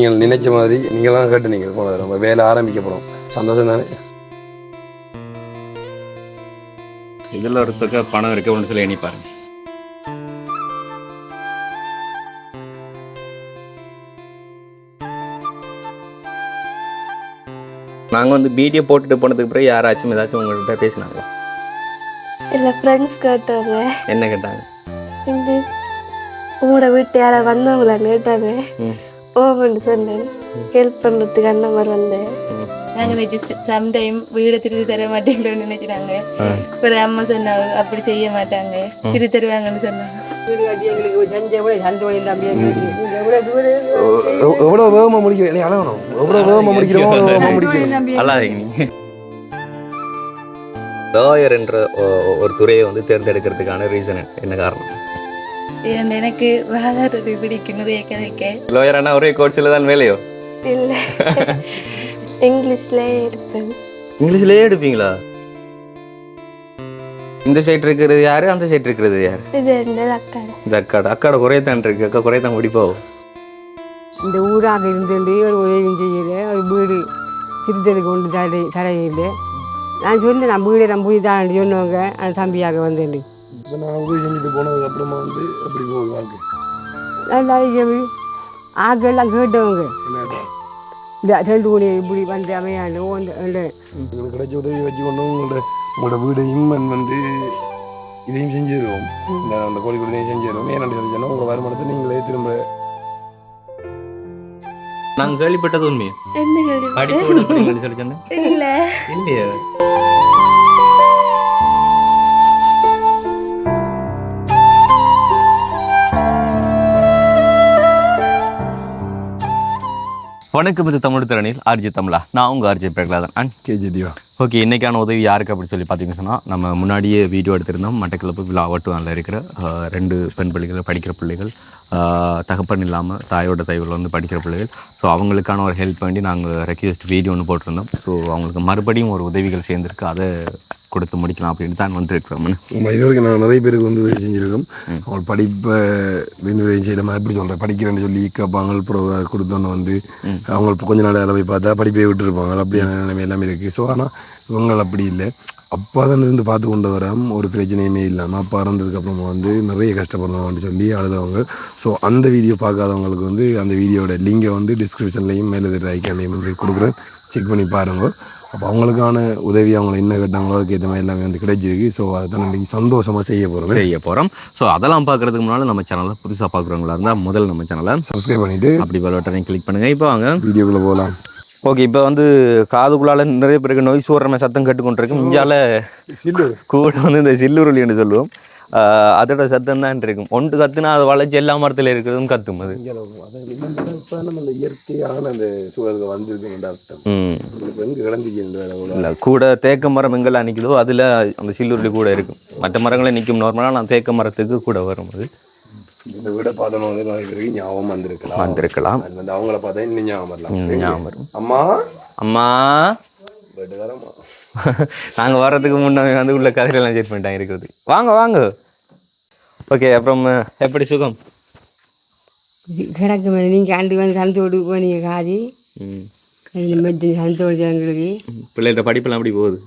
நீங்கள் நினைச்ச மாதிரி நீங்களாம் கேட்டு நீங்கள் போனது நம்ம வேலை ஆரம்பிக்க போகிறோம் சந்தோஷம் தானே? இதில் ஒருத்தக்க பணம் இருக்க ஒன்று சொல்லி எண்ணி பாருங்க. நாங்கள் வந்து வீடியோ போட்டுட்டு போனதுக்கு பிறகு யாராச்சும் ஏதாச்சும் உங்கள்கிட்ட பேசினாங்களா? இல்லை ஃப்ரெண்ட்ஸ் கேட்டாங்க. என்ன கேட்டாங்க? உங்களோட வீட்டு யாரை வந்தவங்களா கேட்டாங்க. ஓமன்னு சொன்னேன் ஹெல்ப் பண்ணுறதுக்கு அந்த மாதிரி வந்தேன் நாங்க நினைச்சு சம்டைம் வீடை திருத்தி தர மாட்டேங்கிறோம்னு நினைக்கிறாங்க ஒரு அம்மா சொன்னாங்க அப்படி செய்ய மாட்டாங்க திருத்தி தருவாங்கன்னு சொன்னாங்க எவ்வளோ வேகமாக முடிக்கிறேன் நீ அளவணும் எவ்வளோ வேகமாக முடிக்கிறோமோ அல்லாதீங்க நீங்கள் லாயர் என்ற ஒரு துறையை வந்து தேர்ந்தெடுக்கிறதுக்கான ரீசன் என்ன காரணம் எனக்கு வாழறது பிடிக்கும் நிறைய கதைக்க லாயரானா ஒரே கோட்ஸில் தான் வேலையோ? இல்லை. இங்கிலீஷ்லேயே இருப்பேன் இங்கிலீஷ்லேயே எடுப்பீங்களா? இந்த சைட் இருக்கிறது யாரு அந்த சைட் இருக்கிறது யாரு? இது என்ன அக்கா இந்த அக்காட. அக்காட குறையத்தான் இருக்கு. அக்கா குறையத்தான் முடிப்பாவும் இந்த ஊராக இருந்துட்டு ஒரு உதவியும் செய்யல ஒரு வீடு திருத்தலுக்கு கொண்டு தடை தடையில்லை நான் சொன்னேன் நான் வீடை நான் போய் தான் சொன்னவங்க அந்த தம்பியாக வந்தேன் இப்போ நான் உதவி செஞ்சுட்டு போனதுக்கு அப்புறமா வந்து அப்படி போகுது வாழ்க்கை. நல்லா. ஆக்கெல்லாம் கேட்டவங்க. இந்த ரெண்டு மணி இப்படி வந்து ஓண்டு. உங்களுக்கு கிடைச்ச உதவி வச்சு கொண்டு உங்களோட உங்களோட வீடையும் வந்து இதையும் செஞ்சிருவோம். இந்த அந்த கோழிக்கூடையும் செஞ்சிருவோம். ஏன்னு சொல்லி சொன்னால் உங்கள் வருமானத்தை நீங்களே திரும்ப நான் கேள்விப்பட்டது உண்மையா? என்ன கேள்வி? படிப்பு சொல்லி சொன்னேன். இல்லையா. வணக்கம் இது தமிழ் திறனில் ஆர்ஜி தமிழா. நான் உங்கள் RG Prahaladhan. And KG Diva okay இன்றைக்கான உதவி யாருக்கு அப்படி சொல்லி பார்த்தீங்கன்னு சொன்னால் நம்ம முன்னாடியே வீடியோ எடுத்திருந்தோம். மட்டக்களப்பு விழாவட்டுவானில் இருக்கிற ரெண்டு பெண் பிள்ளைகள் படிக்கிற பிள்ளைகள் தகப்பன் இல்லாமல் தாயோட தயவில் வந்து படிக்கிற பிள்ளைகள். ஸோ அவங்களுக்கான ஒரு ஹெல்ப் வேண்டி நாங்கள் ரெக்வெஸ்ட் வீடியோ ஒன்று போட்டிருந்தோம். ஸோ அவங்களுக்கு மறுபடியும் ஒரு உதவிகள் சேர்ந்துருக்கு. அதை கொடுத்து முடிக்கலாம் அப்படின்னு தான் வந்திருக்கிறோம் இது வரைக்கும் நான் நிறைய பேருக்கு வந்து உதவி செஞ்சுருக்கோம். அவங்க படிப்பை விநியோகம் செய்ய நம்ம எப்படி சொல்கிறேன் படிக்கிறேன்னு சொல்லி கேட்பாங்க அப்புறம் கொடுத்தோன்னு வந்து அவங்க கொஞ்ச நாள் போய் பார்த்தா படிப்பே விட்டுருப்பாங்க. அப்படியான நிலைமை எல்லாமே இருக்குது ஸோ ஆனால் இவங்க அப்படி இல்லை. அப்பா தான் இருந்து பார்த்து கொண்டு வராம ஒரு பிரச்சனையுமே இல்லாமல் அப்பா இறந்ததுக்கு அப்புறமா வந்து நிறைய கஷ்டப்படுறோம்னு சொல்லி அழுதவங்க. ஸோ அந்த வீடியோ பார்க்காதவங்களுக்கு வந்து அந்த வீடியோட லிங்கை வந்து டிஸ்கிரிப்ஷன்லையும் மேலே ஐக்கானையும் வந்து கொடுக்குறேன். செக் பண்ணி பாருங்க. அப்போ அவங்களுக்கான உதவி அவங்க என்ன கேட்டாங்களோ அதுக்கு ஏற்ற மாதிரி எல்லாமே வந்து கிடைச்சிருக்கு. ஸோ அதை தான் சந்தோஷமாக செய்ய போகிறோம் செய்ய போகிறோம் ஸோ அதெல்லாம் பார்க்குறதுக்கு முன்னால் நம்ம சேனலை புதுசாக பார்க்குறவங்களா இருந்தால் முதல் நம்ம சேனலை சப்ஸ்கிரைப் பண்ணிவிட்டு அப்படி பலவட்டனை கிளிக் பண்ணுங்கள் இப்போ வாங்க. வீடியோக்குள்ளே போகலாம் ஓகே இப்போ வந்து காதுக்குள்ளால நிறைய பேருக்கு நோய் சூடுற சத்தம் கேட்டுக்கொண்டிருக்கு. இஞ்சால கூட வந்து இந்த சில்லுருளி என்று சொல்லுவோம். அதோட சத்தம் தான் இருக்கும் ஒன்று கத்துனா அது வளைச்சு எல்லா மரத்துல இருக்கிறதும் கத்தும் அது. இயற்கையான அந்த சூழலுக்கு வந்திருக்கு கூட தேக்க மரம் எங்கெல்லாம் நிற்குதோ அதில் அந்த சில்லுருளி கூட இருக்கும். மற்ற மரங்களே நிற்கும் நார்மலாக நான் தேக்க மரத்துக்கு கூட வரும் அது. இந்த வீடை பார்த்தோன்னு வந்து நிறைய பேருக்கு ஞாபகம் வந்திருக்கலாம். வந்திருக்கலாம். அது வந்து அவங்கள பார்த்தா இன்னும் ஞாபகம் வரலாம். ஞாபகம் வரும். அம்மா? அம்மா? வீட்டுக்காரம்மா. நாங்கள் வர்றதுக்கு முன்னே வந்து உள்ள கதிரெல்லாம் செட் பண்ணிட்டாங்க இருக்கிறது வாங்க வாங்க. ஓகே அப்புறம் எப்படி சுகம்? கிடக்கு மேலே நீங்கள் ஆண்டு வந்து சந்தோடு போனீங்க காதி. ம். கையில் மெட்டு சந்தோடு எங்களுக்கு. பிள்ளைகிட்ட படிப்பெல்லாம் எப்படி போகுது?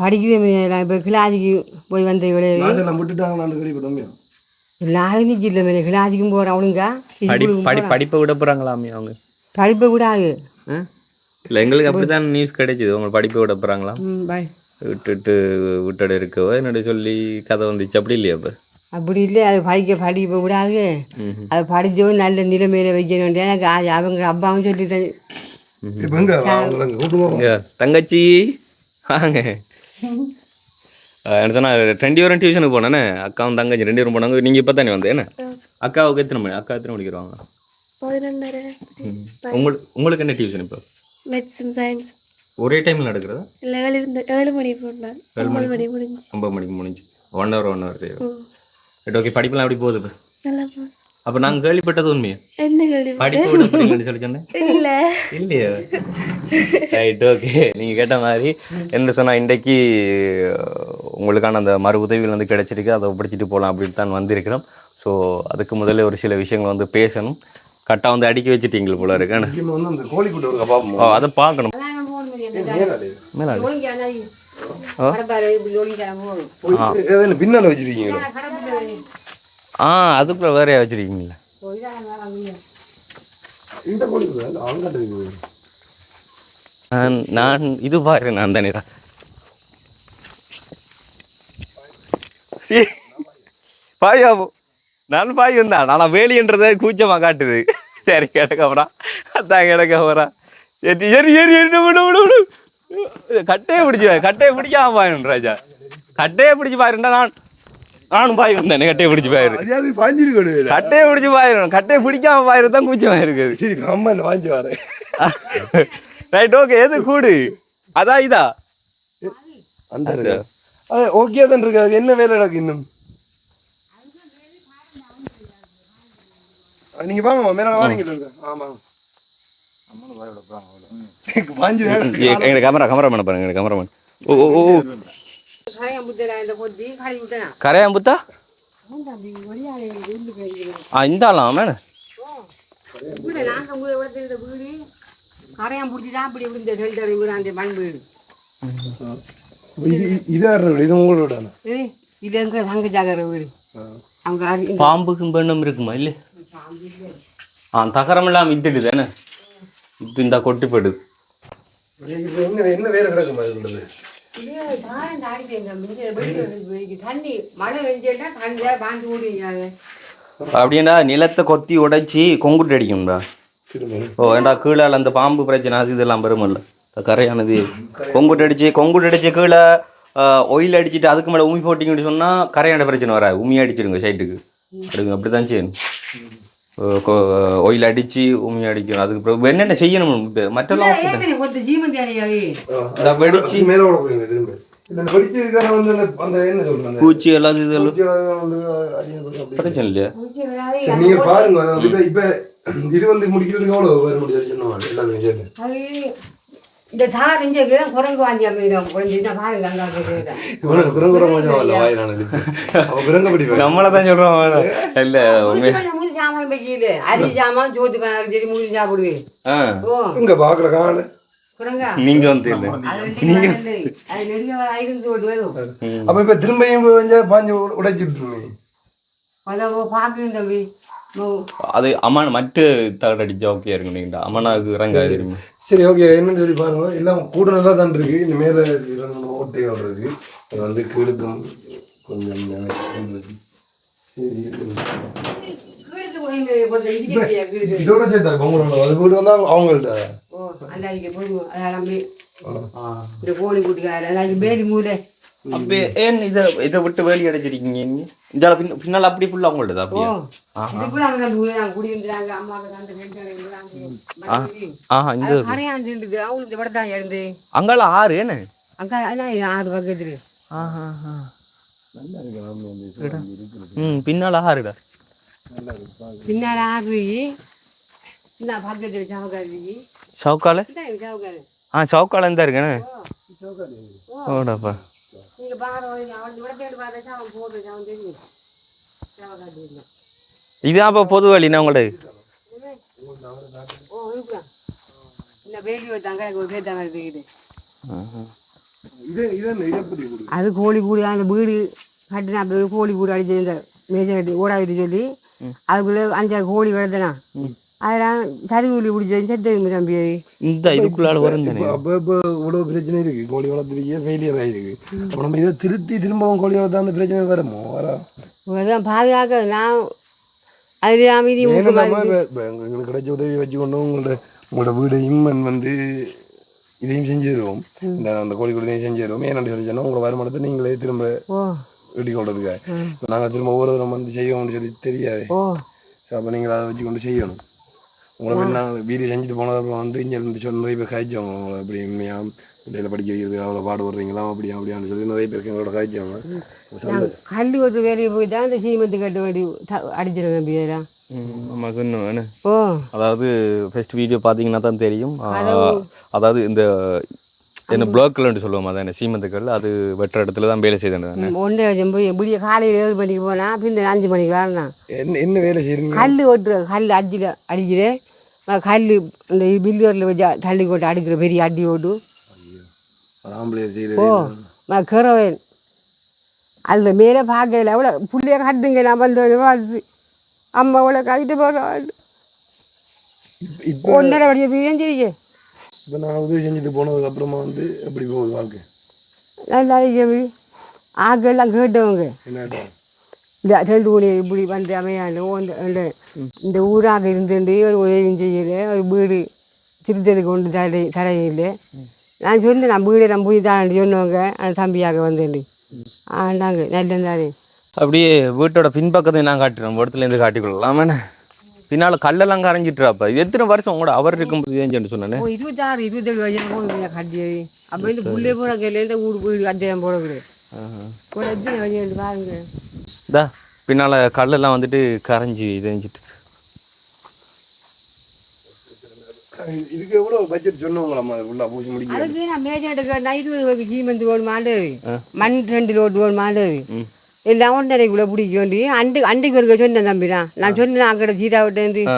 படிக்கவே இப்போ கிளாதிக்கு போய் வந்த கிடையாது நாளைக்கு இல்லை மேலே கிளாதிக்கும் போகிறேன் அவனுங்க. படி படி படிப்பை விட போகிறாங்களாமே அவங்க? படிப்பை கூடாது இல்லை எங்களுக்கு அப்படிதான் நியூஸ் கிடைச்சிது. அவங்க படிப்பை விட போகிறாங்களா பாய் விட்டுட்டு விட்டுட்டு இருக்கவோ என்னோட சொல்லி கதை வந்துச்சு. அப்படி இல்லையா இப்போ அப்படி இல்லை அது படிக்க படிக்க விடாது. அது படித்தவன் நல்ல நிலைமையில வைக்கணும் எனக்கு அது அவங்க அப்பாவும் சொல்லிட்டேன் தங்கச்சி வாங்க. என்ன சொன்னா ரெண்டு பேரும் டியூஷனுக்கு போனேனே அக்காவும் தங்கச்சி ரெண்டு பேரும் போனாங்க. நீங்கள் இப்போ தானே வந்தேன் என்ன? அக்காவுக்கு எத்தனை மணி அக்கா எத்தனை மணிக்கு வருவாங்க? உங்களுக்கு உங்களுக்கு என்ன டியூஷன் இப்போ? மெடிசன் சயின்ஸ் ஒரே டைமில் நடக்கிறதா? இல்லை ஏழு இருந்து ஏழு மணி போனான் ஒன்பது மணி முடிஞ்சு ஒன்பது மணிக்கு முடிஞ்சு ஒன் ஹவர் ஒன் ஹவர் செய்யும் ஓகே படிப்பெல்லாம் எப்படி போகுது இப்போ? நல்லா போ அப்போ நாங்கள் கேள்விப்பட்டது உண்மையா? என்ன கேள்வி? படிப்பு விட சொல்லி சொன்னேன் இல்லை. இல்லையா? ரைட் ஓகே நீங்கள் கேட்ட மாதிரி என்ன சொன்னால் இன்றைக்கு உங்களுக்கான அந்த மறு உதவிகள் வந்து கிடைச்சிருக்கு. அதை படிச்சுட்டு போகலாம் அப்படின்னு தான் வந்திருக்கிறோம். ஸோ அதுக்கு முதல்ல ஒரு சில விஷயங்கள் வந்து பேசணும். கட்டா வந்து அடுக்கி வச்சுட்டீங்களா போல ஓ அதை பார்க்கணும். மேலே பின்னால் வச்சிருக்கீங்களோ? ஆ அதுக்குள்ள வேறையா வச்சிருக்கீங்களா நான் நான் இது பாரு நான் தானேடா சீ, பாய் ஆபு நான் பாய் வந்தான் நான் வேலின்றத கூச்சமா காட்டுது. சரி கிடக்க போறான் அதான் கிடக்க போறான் சரி சரி சரி சரி கட்டையை பிடிச்சி கட்டையை பிடிக்காம ராஜா. கட்டையை பிடிச்சி பாருண்டா நான். நானும் பாய் வந்தேன். கட்டையை பிடிச்சி பாயிரு. பாஞ்சிருக்கணும் கட்டையை பிடிச்சி பாயிரும் கட்டையை பிடிக்காம பாயிரு தான் கூச்சமா இருக்குது சரி அம்மா வாங்கி வரேன். ரைட் ஓகே எது? கூடு. அதான் இதா? அந்த இருக்கு. அது ஓகே தான் இருக்கு. என்ன வேலை நடக்கு இன்னும்? நீங்க வாங்க மேல வாங்க ஆமா. பாஞ்சு எங்க கேமரா கேமராமேன் பாருங்க கேமராமேன் ஓ ஓ. ஓ இந்த கொத்தி காலி விட்டேனா கரையாம்புத்தா? ஆ இந்த ஆளாம் கரையான் பிடிச்சி தான் இப்படி இந்த செல்டர் வீடு அந்த மண் வீடு இது உங்களோட இது எங்க ஜாகர வீடு அவங்க பாம்புக்கும் பெண்ணும் இருக்குமா இல்லை ஆ தகரம் இல்லாம இட்டுடு தானே இது இந்த கொட்டி போயிடுது என்ன வேறு கிடக்குமா இது அப்படின்னா நிலத்தை கொத்தி உடைச்சி கொங்குட்டு அடிக்கும்டா. ஓ ஏண்டா கீழே அந்த பாம்பு பிரச்சனை அது இதெல்லாம் பெருமல்ல கரையானது. கொங்குட்டு அடிச்சு கொங்குட்டு அடிச்சு கீழே ஒயில் அடிச்சுட்டு அதுக்கு மேலே உமி போட்டிங்கன்னு சொன்னால் கரையான பிரச்சனை வராது. உமி அடிச்சிருங்க சைட்டுக்கு அப்படி தான் செய்யணும். ஒயில் அடித்து உமி அடிக்கணும். அதுக்கு பிறகு என்னென்ன செய்யணும்? மற்றெல்லாம் வெடிச்சு பூச்சி எல்லாம் இது. பிரச்சனை இல்லையா? நீங்க பாருங்க இப்ப இது வந்து முடிக்கிறதுக்கு எவ்வளவு முடியாது எல்லாமே இந்த தார் இங்கே குரங்கு வாங்கி அமைதியும் பாருங்க நம்மளை தான் இல்லை மூணு சாமான் வைக்கல அரி சாமான் சோத்து பேனாக்கு சரி மூணு சாப்பிடுவேன் இங்க காணல குரங்கா நீங்க வந்து அது. அது ஓட்டு வரும் அப்ப இப்ப திரும்பியும் பாஞ்சு உடைச்சிட்டு பார்க்குறேன் தம்பி ஓ, அது அம்மா மற்ற தகடு அடிச்சா ஓகே இருக்கும் நீங்க இறங்காது சரி ஓகே என்னன்னு சொல்லி பாருங்க எல்லாம் கூட நல்லா தான் இருக்கு இந்த மேல ஓட்டைகள் இருக்கு இது வந்து கீழுக்கும் கொஞ்சம் இருக்கு. சரி இதோட சேர்த்தா உங்களோட அது வீடு வந்தா அவங்கள்ட்ட. ஓ, அந்த அடிக்க போடுவோம். அதான் நம்பி இந்த கோழி கூட்டுக்கார அதாவது பேரி மூலை அப்ப ஏன் இதை இதை விட்டு வேலி அடைச்சிருக்கீங்க நீங்க இந்த பின்ன பின்னால் அப்படி ஃபுல்லாக உங்கள்ட்ட ஓ அப்படியே அங்கால ஆறு என்ன ஆறு பக்கத்துல. பின்னால் ஆறுடா. விட தேடி பார்த்தா அவன் போட்டு அவன் தெரியும் சாவுக்காரி இல்லை இதுதான் அப்போ பொது இதை பத்தி கொடு அது கோழி கூடு அந்த வீடு கட்டினா கோழி கூடு அடிச்சு இந்த மேஜை கட்டி ஓடாவிட்டு சொல்லி அதுக்குள்ளே அஞ்சாறு கோழி கிடந்தனா அதெல்லாம் சரி கூலி பிடிச்சி செத்து தம்பி இந்த இதுக்குள்ளால வரும் தானே அப்போ இப்போ இவ்வளோ பிரச்சனை இருக்கு கோழி வளர்த்துறீங்க ஃபெயிலியர் ஆயிருக்கு அப்போ நம்ம இதை திருத்தி திரும்பவும் கோழி வளர்த்தா அந்த பிரச்சனை வருமோ வரா அதான் பாதுகாக்க நான் அது அமைதி எங்களுக்கு கிடைச்ச உதவி வச்சுக்கொண்டு உங்களோட உங்களோட வீடு இம்மன் வந்து இதையும் செஞ்சு தருவோம் இந்த அந்த கோழி கூடையும் செஞ்சு தருவோம் ஏன்னு சொல்லி சொன்னா உங்களோட வருமானத்தை நீங்களே திரும்ப ஈட்டி கொள்றதுக்காக இப்போ நாங்கள் திரும்ப ஒவ்வொரு தரம் வந்து செய்வோம்னு சொல்லி தெரியாது ஸோ அப்போ நீங்கள் அதை வச்சு கொண்டு செய்யணும் உங்களை போய் நாங்கள் வீடு செஞ்சுட்டு போனதுக்கப்புறம் வந்து இங்கே இருந்து சொல்லி நிறைய பேர் காய்ச்சவங்க உங்களை இப்படி உண்மையாக பிள்ளைகளை படிக்க வைக்கிறது அவ்வளோ பாடுபடுறீங்களா அப்படியா அப்படியான்னு சொல்லி நிறைய பேருக்கு எங்களோட காய்ச்சவங்க நான் கல் ஒத்து வேலையை போய் தான் இந்த சீமெண்ட் கட்ட வேண்டி தம்பி அதெல்லாம் ஆமா சொன்னோம் அதாவது ஃபர்ஸ்ட் வீடியோ பார்த்தீங்கன்னா தான் தெரியும் அதாவது இந்த என்ன பிளாக்லன்னு சொல்லுவோம் அதான் சீமந்துக்கள் அது வெட்டுற இடத்துல தான் வேலை செய்தேன் ஒன்றே போய் விடிய காலையில் ஏழு மணிக்கு போனால் பின்ன அஞ்சு மணிக்கு வரணும். என்ன என்ன வேலை செய்கிறீங்க கல் ஓட்டுற கல் அடியில் அடிக்கிறேன் கல் இந்த பில்லுவரில் வச்சு தள்ளி கொண்டு அடிக்கிற பெரிய அடி ஓட்டு ஆம்பளை ஓ நான் கிரவேன் அதில் மேலே பார்க்கல அவ்வளோ புள்ளைய கட்டுங்க நான் வந்து வாழ்த்து அம்மா அவ்வளோ கழிட்டு போகிறேன் இப்போ ஒன்றரை வடிய பிரிஞ்சிருக்க இப்போ நான் உதவி செஞ்சுட்டு போனதுக்கு அப்புறமா வந்து எப்படி போகுது வாழ்க்கை? நல்லா ஆக்கெல்லாம் கேட்டவங்க. இந்த ரெண்டு ஊழி இப்படி வந்து அமையாண்டு இந்த- இந்த ஊராக இருந்துட்டு ஒரு உதவி செய்யல ஒரு வீடு திருத்தலுக்கு கொண்டு தடை தடையில்லை. நான் சொன்னேன் நான் வீடு நான் போய் தான் சொன்னவங்க அந்த தம்பியாக வந்தேன். ஆண்டாங்க நல்லதானே அப்படியே வீட்டோட பின்பக்கத்தை நான் காட்டுறேன். நம்ம இடத்துல இருந்து காட்டிக்கொள்ளலாம் என்ன பின்னால கல்லெல்லாம் கரைஞ்சிட்டுறாப்ப. எத்தனை வருஷம் கூட அவர் இருக்கும்போது ஏஞ்சேன்னு சொன்னேன்? இருபத்தாறு இருபத்தேழு போகுது கட்டி. அப்போ இந்த புள்ளே போகிற கையிலேருந்து வீடு வீடு அத்தியம் போடக்கூடாது கூட எத்தனை பாருங்க. இதா பின்னால கல்லெல்லாம் வந்துட்டு கரைஞ்சி இதஞ்சிட்டு. இதுக்கு எவ்வளோ பட்ஜெட் சொன்னவங்களாம்மா? ஃபுல்லாக பூசி முடிக்க அதுக்கு நான் கேட்டா இருபது சீமெண்ட் வேணும் மாண்டது மண் ரெண்டு லோடு வேணும் மாண்டது எல்லாம் ஒன்றரைக்குள்ளே பிடிக்க வேண்டி அண்டு அண்டுக்கு இருக்க சொன்னேன் தம்பி நான் நான் சொன்னேன் அக்கட ஆ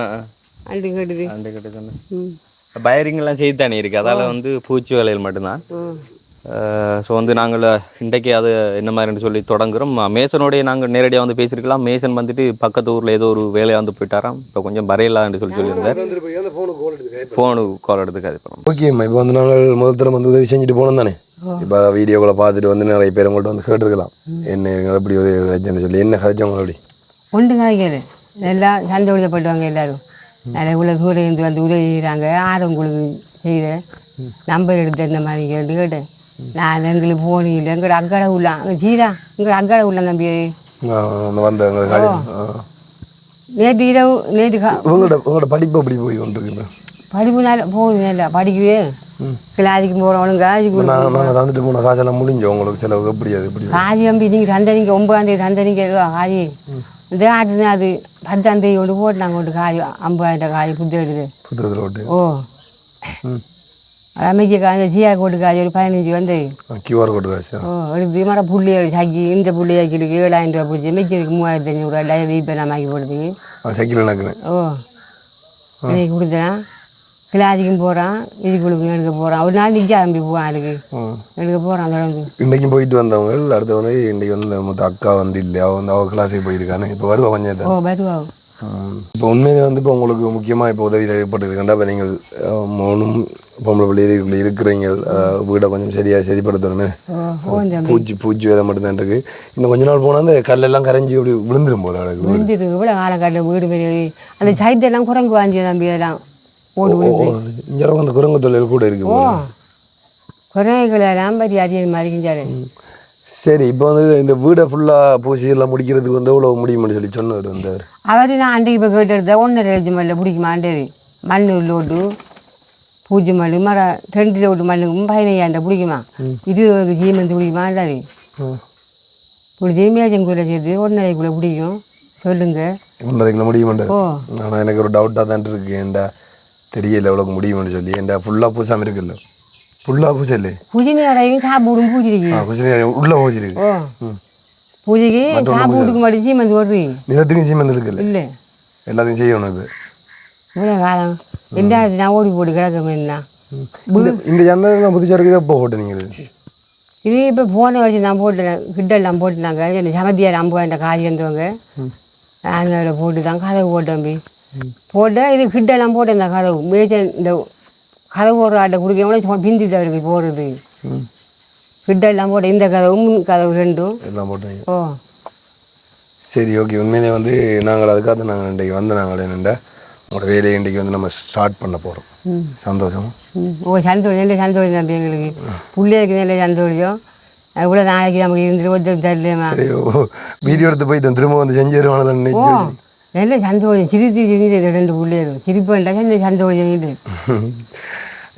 அண்டு கேட்டுது அந்த கிட்ட சொன்னேன். ம். பயரிங் எல்லாம் செய்து தானே இருக்கு. அதால வந்து பூச்சி வேலைகள் மட்டும்தான். ஸோ வந்து நாங்கள் இன்றைக்கு அது என்ன மாதிரின்னு சொல்லி தொடங்குறோம். மேசனோடய நாங்கள் நேரடியாக வந்து பேசியிருக்கலாம். மேசன் வந்துட்டு பக்கத்து ஊரில் ஏதோ ஒரு வேலையாக வந்து போயிட்டாராம். இப்போ கொஞ்சம் வரையலான்னு சொல்லி சொல்லியிருந்தார். ஃபோனுக்கு கால் கால் எடுத்துக்காது ஓகேம்மா இப்போ வந்து நாங்கள் முதல் தரம் வந்து உதவி செஞ்சுட்டு போனோம் தானே? இப்போ வீடியோக்களை பார்த்துட்டு வந்து நிறைய பேர் உங்கள்கிட்ட வந்து கேட்டுருக்கலாம். என்ன எப்படி உதவி கிடைச்சுன்னு சொல்லி என்ன கதைச்சவங்க அப்படி ஒன்று காய்க்காது எல்லாம் சந்தோஷப்பட்டுவாங்க எல்லாரும். நிறைய உள்ள இருந்து வந்து உதவி செய்கிறாங்க ஆரம் குழு செய்கிற நம்பர் எடுத்து இந்த மாதிரி கேட்டு கேட்டேன் நான் எங்களுக்கு போன் இல்லை. எங்கட அக்கடை உள்ள அங்கே சீதா எங்கட அக்கடை உள்ள நம்பி ஆ, அந்த வந்த எங்களை காடி ஆ. நேற்று இரவு நேற்று உங்களோட உங்களோட படிப்பு அப்படி போய் கொண்டிருக்கு இப்போ படிப்பு நாள் போகுது நல்லா படிக்கவே கிளாதிக்கு போகிறவனும் காதிக்கு நான் நாங்கள் தந்துட்டு போன காசெல்லாம் முடிஞ்சோம் உங்களுக்கு செலவு எப்படி அது எப்படி காதி அம்பி நீங்கள் தந்தனிங்க ஒன்பதாம் தேதி தந்தனிங்க எதுவா காதி இதே ஆட்டுனா அது பத்தாம் தேதி கொண்டு போட்டு நாங்கள் கொண்டு காதி ஐம்பதாயிரம் காதி புத்து எடுத்து புத்தகத்தில் ஓட்டு ஓ அமைக்க காதி ஜியா கோட்டு காதி ஒரு பதினஞ்சு வந்து கியூஆர் கோடு காசு ஓ எடுத்து மர புள்ளி சாக்கி இந்த புள்ளி சாக்கிலுக்கு ஏழாயிரம் ரூபா பிடிச்சி மிக்கிறதுக்கு மூவாயிரத்தி ஐநூறுரூவா ரெண்டாயிரம் இப்போ நான் ஆக்கி போடுறதுக்கு சைக்கிள் எனக்குன்னு ஓ இன்னைக்கு கொடுத்தேன் கிளாதிக்கும் போகிறான் இதுக்குழுக்கு எடுக்க போகிறான் ஒரு நாள் நிற்க ஆரம்பி போவான் அதுக்கு. எடுக்க போகிறான் தொடர்ந்து இன்றைக்கும் போயிட்டு வந்தவங்க அடுத்து வந்து இன்றைக்கி வந்து மொத்த அக்கா வந்து இல்லை அவள் வந்து அவள் கிளாஸுக்கு போயிருக்கானே. இப்போ வருவா பஞ்சாயத்து ஓ வருவா. இப்போ உண்மையிலே வந்து இப்போ உங்களுக்கு முக்கியமாக இப்போ உதவி தேவைப்பட்டிருக்கா இப்போ நீங்கள் மௌனம் பொம்பளை பிள்ளை இதுக்குள்ள இருக்கிறீங்க. வீடை கொஞ்சம் சரியாக சரிப்படுத்தணுமே பூச்சி பூச்சி வேலை மட்டும்தான் இருக்கு. இன்னும் கொஞ்ச நாள் போனால் அந்த கல்லெல்லாம் கரைஞ்சி அப்படி விழுந்துரும் போல. விழுந்துட்டு இவ்வளோ காலக்காட்டில் வீடு பெரிய அந்த சைத்தெல்லாம் குரங்கு வாங்கி தம்பி விழுந்து இங்கே குரங்கு தொழில் கூட இருக்கு ஓ போல. குரங்குகளெல்லாம் பற்றி அதிகம் மறிக்கிஞ்சாரு சரி இப்போ வந்து இந்த வீடை ஃபுல்லாக பூசி எல்லாம் முடிக்கிறதுக்கு வந்து எவ்வளோ முடியும்னு சொல்லி சொன்னார் வந்தார் அவர் நான் அன்றைக்கு இப்போ கேட்டு ஒன்றரை லட்சம் மல்ல பிடிக்குமாண்டது மண் லோட்டு பூஜ்ஜி மல்லு மர ரெண்டு லோட்டு மல்லுக்கும் பதினையாண்ட பிடிக்குமா? இருபது ஜீமந்து பிடிக்குமாண்டாரு பிடிச்சி மேஜங்குள்ளே சேர்த்து ஒன்றரைக்குள்ளே பிடிக்கும். சொல்லுங்க. ஒன்றரைக்குள்ள முடியுமாண்டார் ஓ. ஆனால் எனக்கு ஒரு டவுட்டாக தான் இருக்கு ஏன்டா தெரியல எவ்வளோக்கு முடியும்னு சொல்லி. ஏன்டா ஃபுல்லாக பூசாமல் இருக்குல்ல ஃபுல்லாக பூசை இல்லை பூஜை அடையும் சாப்பிடும் பூஜைக்கு ஆ பூசை உள்ளே பூச்சிருக்கு ஓ. பூஜைக்கு சாப்பிட்டுக்கு மட்டும் சீமந்து ஓடுறீங்க நிலத்துக்கும் சீமந்து இருக்குல்ல இல்லை. எல்லாத்தையும் செய்யணும் இது இவ்வளோ காலம். என்ன நான் ஓடி போட்டு கிடக்க என்ன? இந்த ஜன்னல் புதுசாக இருக்குது. எப்போ போட்டு நீங்கள் இது இப்போ போன வச்சு நான் போட்டேன் கிட்டெல்லாம் போட்டுனாங்க இந்த சமத்தியார் ஐம்பதாயிரம் காதி வந்தவங்க. நான் அதில் போட்டு தான் கதவு போட்டேன் போட்டேன் இது கிட்டெல்லாம் போட்டேன் இந்த கதவு மேய்ச்ச இந்த கதவு ஒரு ஆட்டை குடிக்க பிந்தி தவறுக்கு போடுறது. கிட்டெல்லாம் போட்டேன். இந்த கதவு முன் கதவு ரெண்டும். எல்லாம் போட்டீங்க ஓ. சரி ஓகே. உண்மையிலே வந்து நாங்கள் அதுக்காக நாங்கள் இன்றைக்கு வந்து நாங்கள் என்னென்ன உங்களோட வேலையை இன்றைக்கி வந்து நம்ம ஸ்டார்ட் பண்ண போகிறோம் சந்தோஷம். ஓ சந்தோஷம். நல்ல சந்தோஷம் தம்பி எங்களுக்கு? பிள்ளைகளுக்கு நல்ல சந்தோஷம்? இவ்வளோ நாளைக்கு நமக்கு இருந்துட்டு வீடியோ எடுத்து போயிட்டு திரும்ப வந்து செஞ்சு வருவானு ஓ. நினைச்சு நல்ல சந்தோஷம் சிரித்து சிரித்து ரெண்டு பிள்ளைகள் சிரிப்புண்டா நல்ல சந்தோஷம் இது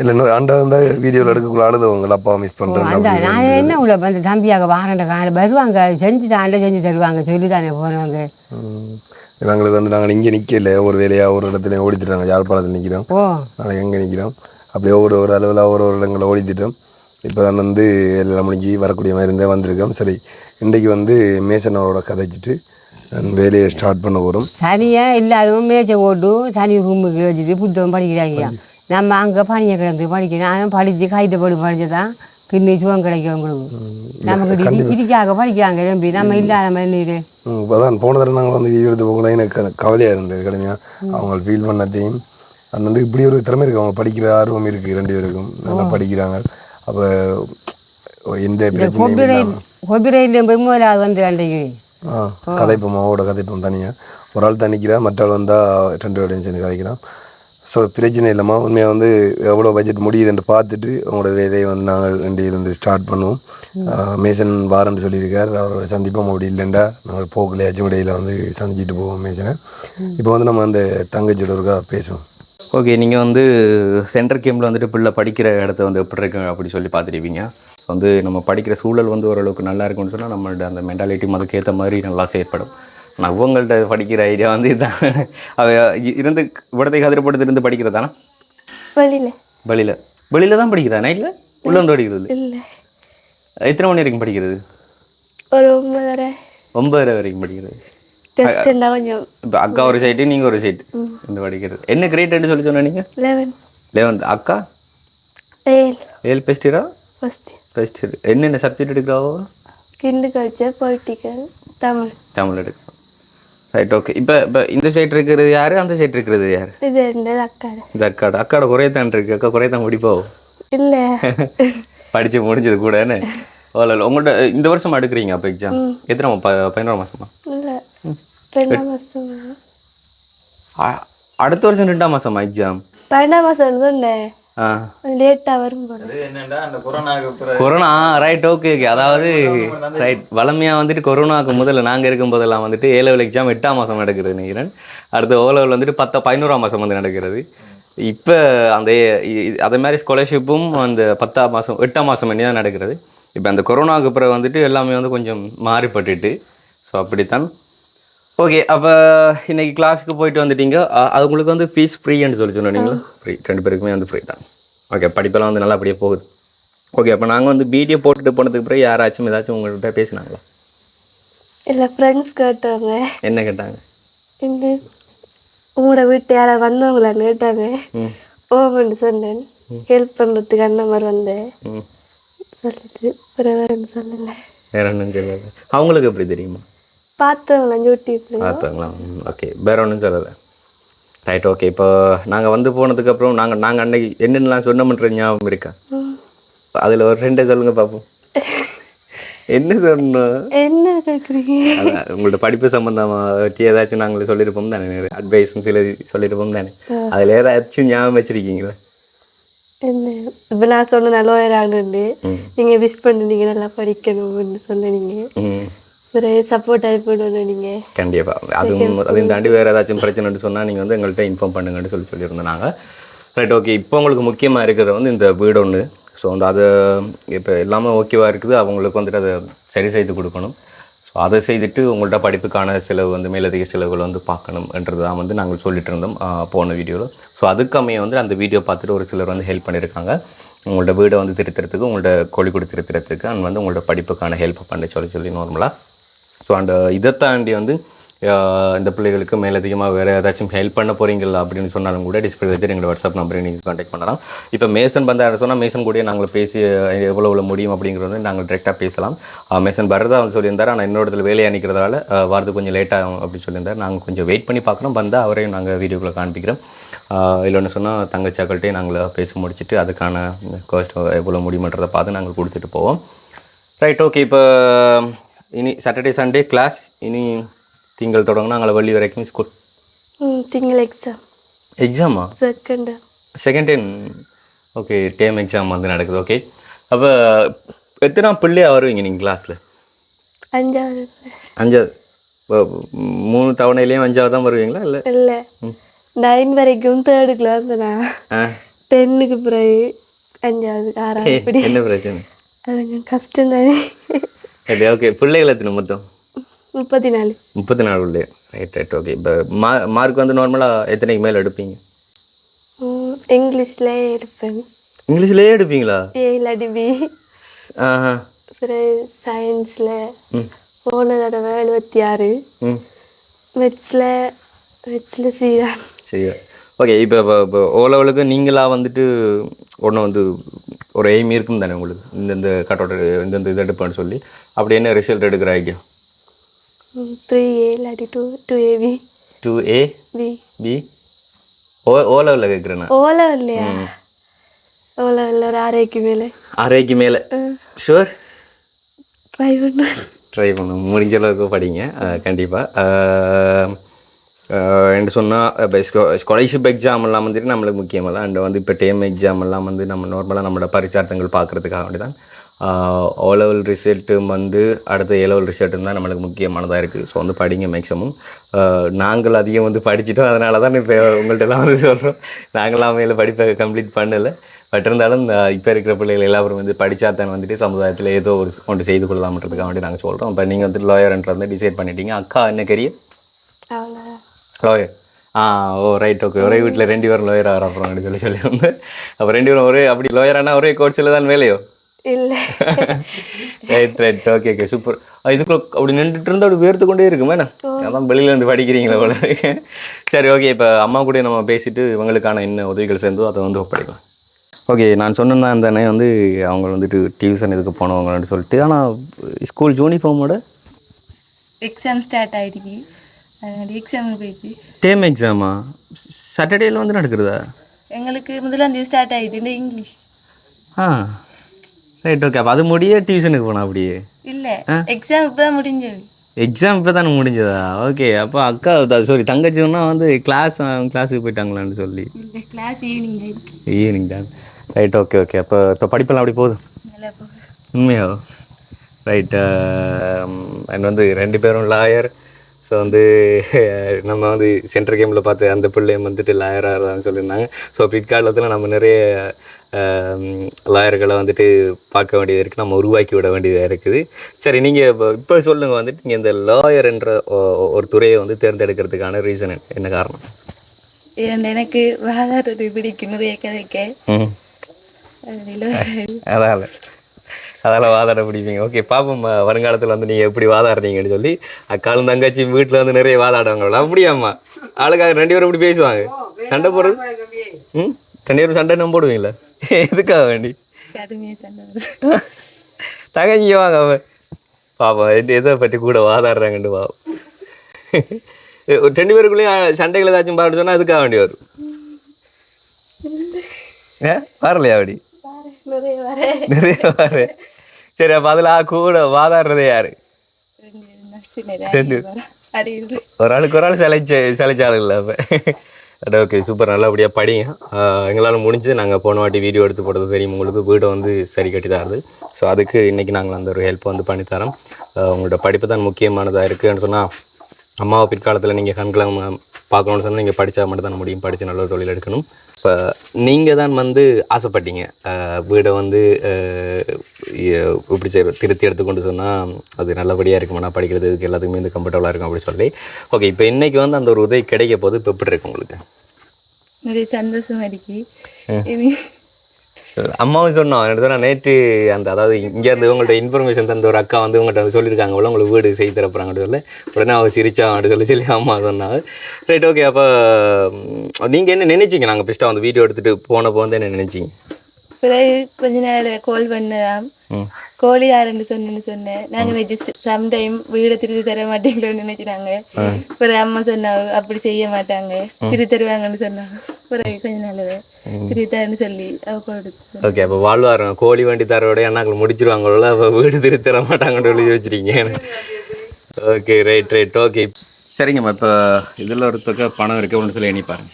இல்லை ஆண்டா இருந்தால் வீடியோவில் எடுக்கக்குள்ள அழுதவங்க அப்பா மிஸ் பண்ணுறேன் நான் என்ன உள்ள அந்த தம்பியாக வாரண்ட கால வருவாங்க செஞ்சு தாண்ட செஞ்சு தருவாங்க சொல்லி தானே போனவங்க எங்களுக்கு வந்து நாங்கள் இங்கே நிற்கல ஒரு வேலையாக ஒரு இடத்துல ஓடித்துட்டாங்க யாழ்ப்பாணத்தில் நிற்கிறோம் நாங்கள் எங்கே நிற்கிறோம் அப்படியே ஒவ்வொரு ஒரு அளவில் ஒரு ஒரு இடங்களில் ஓடித்துட்டோம் இப்போ தான் வந்து எல்லாம் முடிஞ்சு வரக்கூடிய மாதிரி இருந்தால் வந்திருக்கோம் சரி இன்றைக்கு வந்து மேசனோட கதைச்சிட்டு வேலையை ஸ்டார்ட் பண்ண போகிறோம் தனியாக எல்லாரும் மேய்ச்ச ஓட்டு தனி ரூமுக்கு வச்சுட்டு புத்தகம் படிக்கிறாங்க. நம்ம அங்கே பனியை கிடந்து படிக்கிறோம் நானும் படித்து கைட்டு போட்டு படிச்சு தான் பின்னி சுகம் கிடைக்கும் உங்களுக்கு. நமக்கு இடிக்காக படிக்கிறாங்க தம்பி நம்ம இல்லாத மாதிரி இப்போ தான் போன தடவை நாங்கள் வந்து எடுத்து போகல எனக்கு கவலையாக இருந்தது கடுமையாக அவங்க ஃபீல் பண்ணதையும் அது வந்து இப்படி ஒரு திறமை இருக்குது அவங்க படிக்கிற ஆர்வம் இருக்குது ரெண்டு பேருக்கும். நல்லா படிக்கிறாங்க. அப்போ எந்த பிரச்சனையும் கொபிரையில் போய் முதலாவது வந்து அன்றைக்கு ஆ கதைப்போம் மாவோட கதைப்போம் தனியாக ஒரு ஆள் தனிக்கிறா மற்ற ஆள் வந்தால் ரெண்டு பேரையும் சேர்ந்து கதைக்கிறான். ஸோ பிரச்சனை இல்லைம்மா. உண்மையாக வந்து எவ்வளோ பட்ஜெட் முடியுதுன்னு பார்த்துட்டு உங்களோட வேலையை வந்து நாங்கள் ரெண்டு வந்து ஸ்டார்ட் பண்ணுவோம் மேசன் வாரன்னு சொல்லியிருக்கார். அவரோட சந்திப்போம். அப்படி இல்லைண்டா நாங்கள் போக்கில் அச்சுமடையில் வந்து சந்திச்சிட்டு போவோம் மேசனை. இப்போ வந்து நம்ம அந்த தங்கச்சியோட ஒருக்கா பேசுவோம். ஓகே நீங்கள் வந்து சென்டர் கேம்பில் வந்துட்டு பிள்ளை படிக்கிற இடத்த வந்து எப்படி இருக்கு அப்படி சொல்லி பார்த்துருப்பீங்க. வந்து நம்ம படிக்கிற சூழல் வந்து ஓரளவுக்கு நல்லா இருக்கும்னு சொன்னால் நம்மள்ட்ட அந்த மென்டாலிட்டி அதுக்கேற்ற மாதிரி நல்லா செயற்படும். ஆனால் அவங்கள்ட்ட படிக்கிற ஐடியா வந்து இதுதான் அவ இருந்து விடத்தை கதிரப்படுத்தி இருந்து படிக்கிறதானா? வெளியில. வெளியில். வெளியில் தான் படிக்கிறதா நைட்டில் உள்ள வந்து படிக்கிறது? இல்ல. எத்தனை மணி வரைக்கும் படிக்கிறது? ஒரு ஒன்பதரை. ஒன்பதரை வரைக்கும் படிக்கிறது. இப்போ அக்கா ஒரு சைட்டு நீங்கள் ஒரு சைட்டு இந்த படிக்கிறது. என்ன கிரேட்னு சொல்லி சொன்ன நீங்கள் லெவன் லெவன்த் அக்கா? ஏழு. ஏழு பெஸ்டிரா ஃபர்ஸ்ட் ஃபர்ஸ்ட் என்னென்ன சப்ஜெக்ட் எடுக்கிறாவோ கிண்டு கல்ச்சர் பொலிட்டிக்கல் தமிழ் தமிழ் எடுக்கிறோம் ரைட் ஓகே இப்போ இப்போ இந்த சைட் இருக்கிறது யார் அந்த சைட் இருக்கிறது யார் இது இருந்தது அக்காடு இந்த அக்காட அக்காட குறையத்தான் இருக்கு அக்கா குறையத்தான் முடிப்போ இல்ல படிச்சு முடிஞ்சது கூட என்ன ஓல உங்கள்கிட்ட இந்த வருஷம் எடுக்கிறீங்க அப்போ எக்ஸாம் எத்தனை பதினோரு மாசமா இல்ல ரெண்டாம் அடுத்த வருஷம் ரெண்டாம் மாசமா எக்ஸாம் பன்னெண்டாம் மாசம் சொன்னேன் கொரோனா ரைட் ஓகே ஓகே அதாவது ரைட் வளமையாக வந்துட்டு கொரோனாவுக்கு முதல்ல நாங்கள் இருக்கும் போதெல்லாம் வந்துட்டு ஏ லெவல் எக்ஸாம் எட்டாம் மாதம் நடக்கிறது நினைக்கிறேன் அடுத்து ஓ லெவல் வந்துட்டு பத்த பதினோராம் மாதம் வந்து நடக்கிறது. இப்போ அந்த அதே மாதிரி ஸ்காலர்ஷிப்பும் அந்த பத்தாம் மாதம் எட்டாம் மாதம் பண்ணி தான் நடக்கிறது. இப்போ அந்த கொரோனாவுக்கு பிறகு வந்துட்டு எல்லாமே வந்து கொஞ்சம் மாறிப்பட்டுட்டு ஸோ அப்படித்தான் ஓகே அப்போ இன்னைக்கு கிளாஸுக்கு போயிட்டு வந்துட்டீங்க. அது உங்களுக்கு வந்து ஃபீஸ் ஃப்ரீன்னு சொல்லி சொன்னீங்களா? ஃப்ரீ ரெண்டு பேருக்குமே வந்து ஃப்ரீ தான். ஓகே படிப்பெல்லாம் வந்து நல்லா அப்படியே போகுது. ஓகே அப்போ நாங்கள் வந்து வீடியோ போட்டுட்டு போனதுக்கு பிறகு யாராச்சும் ஏதாச்சும் உங்கள்கிட்ட பேசினாங்களா? இல்ல ஃப்ரெண்ட்ஸ் கேட்டாங்க. என்ன கேட்டாங்க? இந்த உங்களோட வீட்டு யாராவது வந்தவங்களான்னு கேட்டாங்க. ஓமன்னு சொன்னேன். ஹெல்ப் பண்ணுறதுக்கு அந்த மாதிரி வந்தேன். சொல்லிட்டு பிறகு வேறன்னு சொல்லல. வேற ஒன்றும் சொல்லலை. அவங்களுக்கு எப்படி தெரியுமா? பார்த்தவங்களா யூடியூப்ல பார்த்தாங்களா ஓகே வேற ஒன்றும் சொல்லலை. ரைட் ஓகே இப்போ நாங்கள் வந்து போனதுக்கப்புறம் நாங்கள் நாங்கள் அன்னைக்கு என்னென்னலாம் சொன்னோம்ன்ற ஞாபகம் இருக்கா? அதில் ஒரு ரெண்டே சொல்லுங்க பார்ப்போம் என்ன சொன்னோம் என்ன கேக்குறீங்க? அதான் உங்களோட படிப்பு சம்பந்தமாக வச்சு ஏதாச்சும் நாங்கள் சொல்லியிருப்போம் தானே அட்வைஸும் சில சொல்லியிருப்போம் தானே. அதில் ஏதாச்சும் ஞாபகம் வச்சிருக்கீங்களா? என்ன? இப்போ நான் சொன்ன லோயர் ஆகணுண்டு ம். நீங்க விஷ் பண்ணுனீங்க நல்லா படிக்கணும்னு சொன்னீங்க. ம் பிறகு சப்போர்ட் ஆகி போடணும் நீங்க கண்டிப்பாக அதுவும் அதையும் தாண்டி வேறு ஏதாச்சும் பிரச்சனைன்னு சொன்னால் நீங்கள் வந்து எங்கள்கிட்ட இன்ஃபார்ம் பண்ணுங்கன்னு சொல்லி சொல்லியிருந்தோம் நாங்கள் ரைட் ஓகே இப்போ உங்களுக்கு முக்கியமாக இருக்கிறது வந்து இந்த வீடு ஒன்று ஸோ வந்து அதை இப்போ எல்லாமே ஓகேவாக இருக்குது. அவங்களுக்கு வந்துட்டு அதை சரி செய்து கொடுக்கணும். ஸோ அதை செய்துட்டு உங்கள்ட்ட படிப்புக்கான செலவு வந்து மேலதிக செலவுகள் வந்து பார்க்கணும்ன்றது தான் வந்து நாங்கள் சொல்லிட்டு இருந்தோம் போன வீடியோவில் ஸோ அதுக்கமைய வந்து அந்த வீடியோ பார்த்துட்டு ஒரு சிலர் வந்து ஹெல்ப் பண்ணியிருக்காங்க. உங்களோட வீடை வந்து திருத்துறதுக்கு உங்கள்ட்ட கோழிக்கூடு திருத்துறதுக்கு அண்ட் வந்து உங்களோட படிப்புக்கான ஹெல்ப் பண்ண சொல்லி சொல்லி நார்மலாக ஸோ அந்த uh, இதை தாண்டி வந்து இந்த பிள்ளைகளுக்கு மேலதிகமாக வேறு ஏதாச்சும் ஹெல்ப் பண்ண போகிறீங்களா அப்படின்னு சொன்னாலும் கூட டிஸ்பிளே வச்சு எங்களோட வாட்ஸ்அப் நம்பருக்கு நீங்கள் காண்டாக்ட் பண்ணலாம். இப்போ மேசன் வந்தார் சொன்னால் மேசன் கூட நாங்கள் பேசி எவ்வளோ எவ்வளோ முடியும் அப்படிங்கிறது வந்து நாங்கள் டேரெக்டாக பேசலாம். மேசன் பரதா வந்து சொல்லியிருந்தார். ஆனால் இன்னொரு இடத்துல வேலையை அணிக்கிறதால ஆஹ் வரது கொஞ்சம் லேட் ஆகும் அப்படின்னு சொல்லியிருந்தார். நாங்கள் கொஞ்சம் வெயிட் பண்ணி பார்க்குறோம் வந்தால் அவரையும் நாங்கள் வீடியோக்குள்ளே காண்பிக்கிறோம். இல்லைன்னு சொன்னால் தங்கச்சாக்கள்கிட்டே நாங்கள் பேசி முடிச்சுட்டு அதுக்கான காஸ்ட் எவ்வளோ முடியுமன்றதை பார்த்து நாங்கள் கொடுத்துட்டு போவோம். ரைட் ஓகே இப்போ இனி சாட்டர்டே சண்டே கிளாஸ் இனி திங்கள் தொடங்கினா நாங்கள் வெள்ளி வரைக்கும் ஸ்கூல் திங்கள் எக்ஸாம் எக்ஸாமா செகண்ட் செகண்ட் டைம் ஓகே டேம் எக்ஸாம் வந்து நடக்குது ஓகே அப்போ எத்தனை பிள்ளையா வருவீங்க நீங்கள் கிளாஸில் அஞ்சாவது. அஞ்சாவது. மூணு தவணையிலையும் அஞ்சாவது தான் வருவீங்களா இல்லை? இல்லை. நைன் வரைக்கும் வந்தனா ஆ. டென்னுக்கு பிறகு அஞ்சாவது ஆறாவது என்ன பிரச்சனை? அது கொஞ்சம் கஷ்டம் தானே சரி ஓகே பிள்ளைகள் எத்தனை மொத்தம்? முப்பத்தி நாலு முப்பத்தி நாலு உள்ளே. ரைட் ரைட் ஓகே இப்போ மா மார்க் வந்து நார்மலாக எத்தனைக்கு மேலே எடுப்பீங்க? இங்கிலீஷ்ல எடுப்பேன். இங்கிலீஷ்லேயே எடுப்பீங்களா? ஏ இல்லாட்டி பி ஆஹா. அப்புறம் சயின்ஸில் போன தடவை எழுபத்தி ஆறு. ம். வெட்ஸில் வெட்ஸில் சீதான் சரி ஓகே இப்போ இப்போ இப்போ ஓ லெவலுக்கு நீங்களாக வந்துட்டு ஒன்று வந்து ஒரு எய்ம் இருக்கும் தானே உங்களுக்கு? இந்தந்த கட்டோட இந்தந்த இது எடுப்பேன்னு சொல்லி. அப்படி என்ன ரிசல்ட் எடுக்கிற ஐக்கியம் த்ரீ ஏ இல்லாட்டி two two A B two A B B O O லெவலில் கேட்குறேண்ணா ஓலை இல்லையா ஓலை இல்லை ஒரு ஆரைக்கு மேலே. ஆறரைக்கு மேலே. ஷுவர் ட்ரை பண்ணுவேன் ட்ரை பண்ண. முடிஞ்ச அளவுக்கு படிங்க. கண்டிப்பாக என்று சொன்னால் இப்போ ஸ்காலர்ஷிப் எக்ஸாம் எல்லாம் வந்துட்டு நம்மளுக்கு முக்கியமல்ல அண்ட் வந்து இப்போ டேம் எக்ஸாம் எல்லாம் வந்து நம்ம நார்மலாக நம்மளோட பரிச்சார்த்தங்கள் பார்க்குறதுக்காக வேண்டி தான் ஓ லெவல் ரிசல்ட்டும் வந்து அடுத்த ஏ லெவல் ரிசல்ட்டும் தான் நம்மளுக்கு முக்கியமானதாக இருக்குது ஸோ வந்து படிங்க மேக்ஸிமம் நாங்கள் அதிகம் வந்து படிச்சுட்டோம். அதனால தான் இப்போ உங்கள்கிட்ட எல்லாம் வந்து சொல்கிறோம் நாங்களாம் மேலே படிப்பை கம்ப்ளீட் பண்ணலை. பட் இருந்தாலும் இந்த இப்போ இருக்கிற பிள்ளைகள் எல்லாரும் வந்து படித்தா தான் வந்துட்டு சமுதாயத்தில் ஏதோ ஒரு ஒன்று செய்து கொள்ளலாம்ன்றதுக்காக வேண்டி நாங்கள் சொல்கிறோம் இப்போ நீங்கள் வந்து லாயர்ன்ற வந்து டிசைட் பண்ணிட்டீங்க. அக்கா என்ன கரியர் லாயர் ஆ ஓ ரைட் ஓகே ஒரே வீட்டில் ரெண்டு பேரும் லாயர் ஆகிற அப்படி சொல்லி சொல்லி வந்து அப்போ ரெண்டு பேரும் ஒரே அப்படி லாயரானா ஒரே கோட்ஸில் தான் வேலையோ? இல்லை. Right right okay okay super இதுக்குள்ள அப்படி நின்றுட்டு இருந்தால் அப்படி வேர்த்து கொண்டே இருக்குமே அதான் வெளியில இருந்து படிக்கிறீங்களா போல. சரி ஓகே இப்போ அம்மா கூட நம்ம பேசிட்டு இவங்களுக்கான என்ன உதவிகள் சேர்ந்தோ அதை வந்து ஒப்படைக்கலாம். ஓகே நான் சொன்னேன்னா அந்த அண்ணன் வந்து அவங்க வந்துட்டு டியூஷன் இதுக்கு போனவங்கன்னு சொல்லிட்டு ஆனால் ஸ்கூல் யூனிஃபார்மோட எக்ஸாம் ஸ்டார்ட் ஆகிடுச்சு அதனால எக்ஸாம் போயிடுச்சு டேம் எக்ஸாமா சாட்டர்டேல வந்து நடக்கிறதா? எங்களுக்கு முதலாம் தேதி ஸ்டார்ட் இந்த இங்கிலீஷ் ஆ. ரைட் ஓகே அப்போ அது முடிய டியூஷனுக்கு போனா அப்படியே? இல்லை எக்ஸாம் இப்போ தான் முடிஞ்சது. எக்ஸாம் இப்போ தானே முடிஞ்சதா? ஓகே அப்போ அக்கா சாரி தங்கச்சி சொன்னா வந்து கிளாஸ் கிளாஸுக்கு போயிட்டாங்களான்னு சொல்லி. கிளாஸ் ஈவினிங் ஈவினிங் தான் ரைட் ஓகே ஓகே அப்போ இப்போ படிப்பெல்லாம் அப்படி போகுது? உண்மையா? ரைட் அண்ட் வந்து ரெண்டு பேரும் லாயர் ஸோ வந்து நம்ம வந்து சென்ட்ரல் கேமில் பார்த்து அந்த பிள்ளையும் வந்துட்டு லாயராக இருந்தான்னு சொல்லியிருந்தாங்க. ஸோ பிற்காலத்தில் நம்ம நிறைய லாயர்களை வந்துட்டு பார்க்க வேண்டியது இருக்குது நம்ம உருவாக்கி விட வேண்டியதாக இருக்குது. சரி நீங்கள் இப்போ இப்போ சொல்லுங்கள் வந்துட்டு நீங்கள் இந்த லாயர் என்ற ஒரு துறையை வந்து தேர்ந்தெடுக்கிறதுக்கான ரீசன் என்ன? காரணம்? எனக்கு வாதாடுறது பிடிக்கும் நிறைய கதைக்க ம் அதில். அதால அதால வாதாட பிடிப்பீங்க. ஓகே பாப்போம் வருங்காலத்துல வந்து நீங்க எப்படி வாதாடுறீங்கன்னு சொல்லி அக்காலும் தங்கச்சி வீட்டுல வந்து நிறைய வாதாடுவாங்க அப்படியாம்மா? ஆளுக்காக ரெண்டு பேரும் இப்படி பேசுவாங்க. சண்டை போடுறது? ம்? ரெண்டு பேரும் சண்டை நம்ம போடுவீங்களா? எதுக்காக வேண்டி? கடுமையாக சண்டை வரும். தங்கச்சி வாங்க அவ பாப்பா எது பற்றி கூட வாதாடுறாங்கன்னு பாப்போம். ஒரு ரெண்டு பேருக்குள்ளேயும் சண்டைகள் ஏதாச்சும் பாட்டு சொன்னா அதுக்காக வேண்டி வரும். ஏ? வரலையா அப்படி? நிறைய பாரு சரி அப்போ அதில் கூட வாதாடுறது யாரு? ரெண்டு. ஒரு ஆளுக்கு ஒரு ஆள் சிலைச்ச சிலைச்ச இல்லை அப்போ. ஓகே சூப்பர் நல்லபடியாக படிங்க. எங்களால் முடிஞ்சு நாங்கள் போன வாட்டி வீடியோ எடுத்து போட்டது தெரியும். உங்களுக்கு வீடு வந்து சரி கட்டி தருது. ஸோ அதுக்கு இன்றைக்கி நாங்கள் அந்த ஒரு ஹெல்ப் வந்து பண்ணித்தரோம் உங்களோட படிப்பு தான் முக்கியமானதாக இருக்குன்னு சொன்னால் அம்மாவை பிற்காலத்தில் நீங்கள் கண்களை பார்க்கணும்னு சொன்னால் நீங்கள் படித்தா மட்டும் தான் முடியும். படித்து நல்ல ஒரு தொழில் எடுக்கணும். இப்போ நீங்கள் தான் வந்து ஆசைப்பட்டீங்க. வீடை வந்து இப்படி செய்ய திருத்தி எடுத்துக்கொண்டு சொன்னால் அது நல்லபடியாக இருக்குமாண்ணா படிக்கிறதுக்கு எல்லாத்துக்குமே வந்து கம்ஃபர்டபுளாக இருக்கும் அப்படி சொல்லி. ஓகே இப்போ இன்னைக்கு வந்து அந்த ஒரு உதவி கிடைக்க போது இப்போ எப்படி இருக்கு உங்களுக்கு? நிறைய சந்தோஷமா இருக்கு. அம்மாவும் சொன்னோம் எனக்கு நான் நேற்று அந்த அதாவது இங்கேருந்து உங்கள்ட்ட இன்ஃபர்மேஷன் தந்த ஒரு அக்கா வந்து உங்கள்கிட்ட வந்து சொல்லியிருக்காங்க போல உங்களுக்கு வீடு செய்து தரப்போறாங்க சொல்லி. உடனே அவள் சிரிச்சா சொல்லி சொல்லி அம்மா சொன்னாங்க. ரைட் ஓகே அப்போ நீங்கள் என்ன நினைச்சீங்க? நாங்கள் பெஸ்ட்டாக வந்து வீடியோ எடுத்துகிட்டு போனப்போ வந்து என்ன நினைச்சிங்க? பிறகு கொஞ்ச நேரம் கால் பண்ணதாம் ம். கோழி யாருன்னு சொன்னேன்னு சொன்னேன். நாங்க நினைச்சு சம்டைம் வீடை திருத்தி தர மாட்டீங்களோன்னு நினைக்கிறாங்க. பிறகு அம்மா சொன்னாங்க அப்படி செய்ய மாட்டாங்க. திருத்தி தருவாங்கன்னு சொன்னாங்க பிறகு கொஞ்ச நாள் திருத்தி தரேன்னு சொல்லி அவ கொடுத்து ஓகே அப்போ வாழ்வாரம். கோழி வண்டி தரோட அண்ணாக்கள் முடிச்சிருவாங்களோ அப்போ வீடு திருத்தி தர மாட்டாங்கன்னு சொல்லி வச்சிருக்கீங்க ஓகே ரைட் ரைட் ஓகே சரிங்கம்மா இப்போ இதில் ஒரு தொகை பணம் இருக்கு ஒன்று சொல்லி எண்ணி பாருங்க.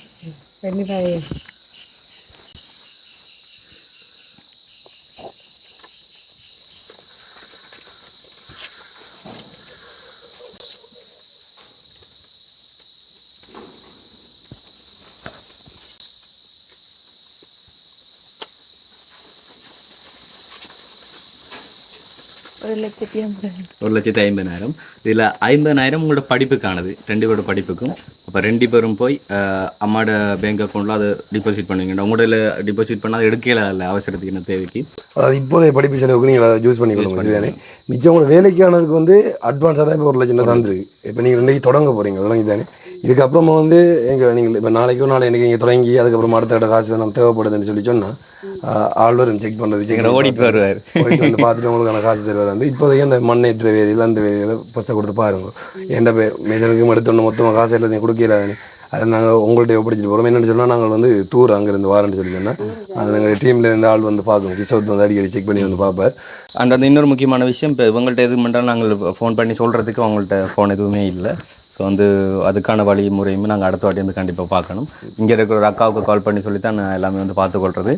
ஒரு லட்சத்தி ஐம்பது ஒரு லட்சத்தி ஐம்பதாயிரம். இதில் ஐம்பதாயிரம் உங்களோட படிப்புக்கானது. ரெண்டு பேரோட படிப்புக்கும். அப்போ ரெண்டு பேரும் போய் அம்மாவோட பேங்க் அக்கௌண்ட்டில் அதை டிபாசிட் பண்ணுவீங்க உங்களோட டிபாசிட் பண்ணால் எடுக்கல இல்லை அவசரத்துக்கு என்ன தேவைக்கு? அதாவது இப்போதைய படிப்பு செலவுக்கு நீங்கள் யூஸ் சரிதானே? மிச்சம் உங்களோட வேலைக்கானதுக்கு வந்து அட்வான்ஸாக தான் இப்போ ஒரு லட்சம் ரூபா தந்துருக்கு. இப்போ நீங்கள் இன்றைக்கி தொடங்க போகிறீங்க தொடங்கி தானே இதுக்கப்புறமா வந்து எங்கள் நீங்கள் இப்போ நாளைக்கோ நாளை எனக்கு நீங்கள் தொடங்கி அதுக்கப்புறமா அடுத்த இட காசு நம்ம தேவைப்படுதுன்னு சொல்லி சொன்னால் ஆள் வரும் செக் பண்ணுறது செக் ஓடிட்டு வருவார் போயிட்டு வந்து பார்த்துட்டு உங்களுக்கான காசு தருவார் வந்து. இப்போதைக்கு அந்த மண்ணேற்ற வேதியில் அந்த வேதியில் பச்சை கொடுத்து பாருங்க. எந்த பே மேசனுக்கும் எடுத்தோன்னு மொத்தமாக காசு எல்லாத்தையும் கொடுக்கலாதுன்னு அதை நாங்கள் உங்கள்கிட்ட ஒப்படைச்சிட்டு போகிறோம் என்னென்னு சொன்னால் நாங்கள் வந்து டூர் அங்கேருந்து வாரேன்னு சொல்லி சொன்னால் அது நாங்கள் டீமில் இருந்து ஆள் வந்து பார்க்கணும். கிஷோத் வந்து அடிக்கடி செக் பண்ணி வந்து பார்ப்பார். அண்ட் அந்த இன்னொரு முக்கியமான விஷயம் இப்போ இவங்கள்ட்ட எது பண்ணாலும் நாங்கள் ஃபோன் பண்ணி சொல்கிறதுக்கு அவங்கள்ட்ட ஃபோன் எதுவுமே இல்லை. ஸோ வந்து அதுக்கான வழிமுறையுமே நாங்கள் அடுத்த வாட்டி வந்து கண்டிப்பாக பார்க்கணும். இங்கே இருக்கிற ஒரு அக்காவுக்கு கால் பண்ணி சொல்லி தான் நான் எல்லாமே வந்து பார்த்துக்கொள்கிறது